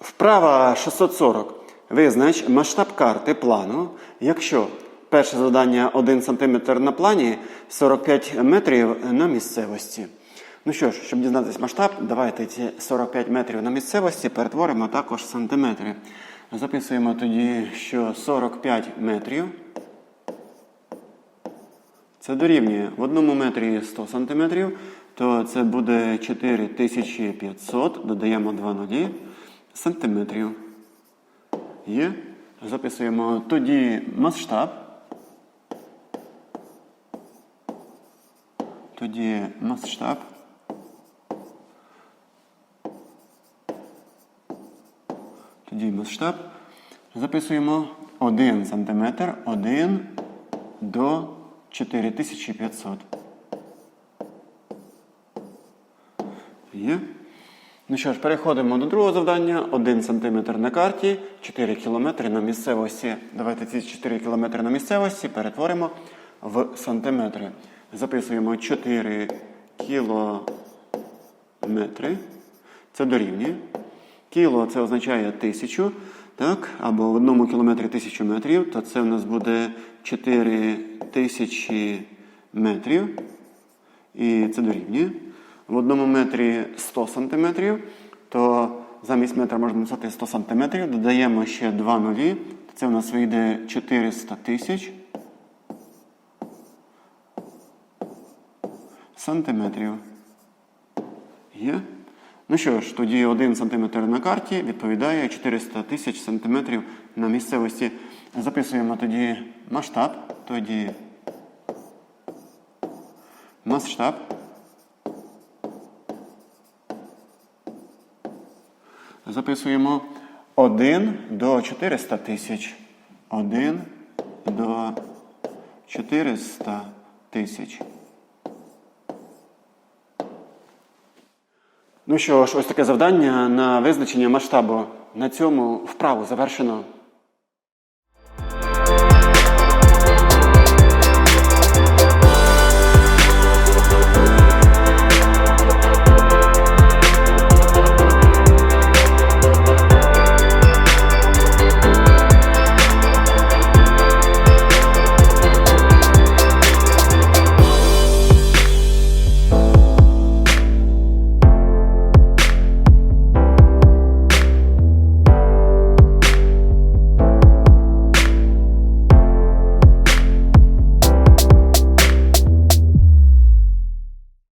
Вправа 640. Визнач масштаб карти плану, якщо перше завдання 1 см на плані, 45 метрів на місцевості. Ну що ж, щоб дізнатися масштаб, давайте ці 45 метрів на місцевості перетворимо також в сантиметри. Записуємо тоді, що 45 метрів. Це дорівнює в одному метрі 100 сантиметрів, то це буде 4500, додаємо 2 нулі сантиметрів. Є. Записуємо тоді масштаб. Тоді масштаб. Тоді масштаб. Записуємо 1 см, 1 до 4500. Є. Ну що ж, переходимо до другого завдання. 1 см на карті, 4 км на місцевості. Давайте ці 4 км на місцевості перетворимо в сантиметри. Записуємо 4 кілометри. Це дорівнює. Кіло це означає тисячу, так? або в одному кілометрі тисячу метрів, то це в нас буде 4 тисячі метрів. І це дорівнює. В одному метрі 100 сантиметрів, то замість метра можна написати 100 сантиметрів. Додаємо ще 2 нулі. Це в нас вийде 400 тисяч сантиметрів. Є? Ну що ж, тоді 1 см на карті відповідає 400 тисяч сантиметрів на місцевості. Записуємо тоді масштаб, тоді масштаб. Записуємо 1 до 400 тисяч. 1 до 400 тисяч. Ну що ж, ось таке завдання на визначення масштабу. На цьому вправу завершено.